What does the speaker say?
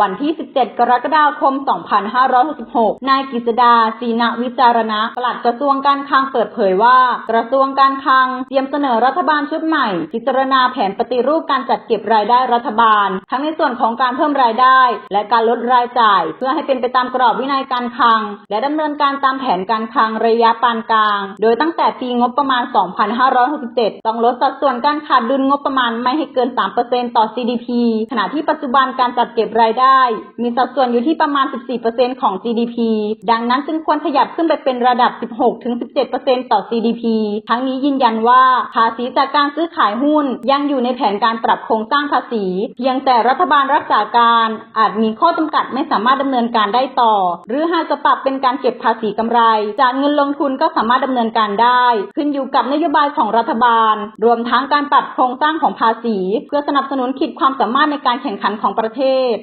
วันที่ 17 กรกฎาคม 2566 นายกฤษดาจีนวิจารณะปลัดกระทรวงการคลังเปิดเผยว่า กระทรวงการคลังเตรียมเสนอรัฐบาลชุดใหม่ พิจารณาแผนปฏิรูปการจัดเก็บรายได้รัฐบาล ทั้งในส่วนของการเพิ่มรายได้ และการลดรายจ่าย เพื่อให้เป็นไปตามกรอบวินัยการคลัง และดำเนินการตามแผนการคลังระยะปานกลาง โดยตั้งแต่ปีงบประมาณ 2567 ต้องลดสัดส่วนการขาดดุลงบประมาณไม่ให้เกิน 3%ต่อ GDP ขณะที่ปัจจุบันการจัดเก็บรายได้มีสัดส่วนอยู่ที่ประมาณ 14%ของ GDP ดังนั้นจึงควรขยับขึ้นไปเป็นระดับ 16-17%ต่อ GDP ทั้งนี้ยืนยันว่าภาษีจากการซื้อขายหุ้นยังอยู่ในแผนการปรับโครงสร้างภาษี เพียงแต่รัฐบาลรักษาการอาจมีข้อจำกัดไม่สามารถดำเนินการได้ต่อ หรือหากจะปรับเป็นการเก็บภาษีกำไร จากเงินลงทุนก็สามารถดำเนินการได้ ขึ้นอยู่กับนโยบายของรัฐบาล รวมทั้งการปรับโครงสร้างของภาษี เพื่อสนับสนุนขีดความสามารถในการแข่งขันของประเทศ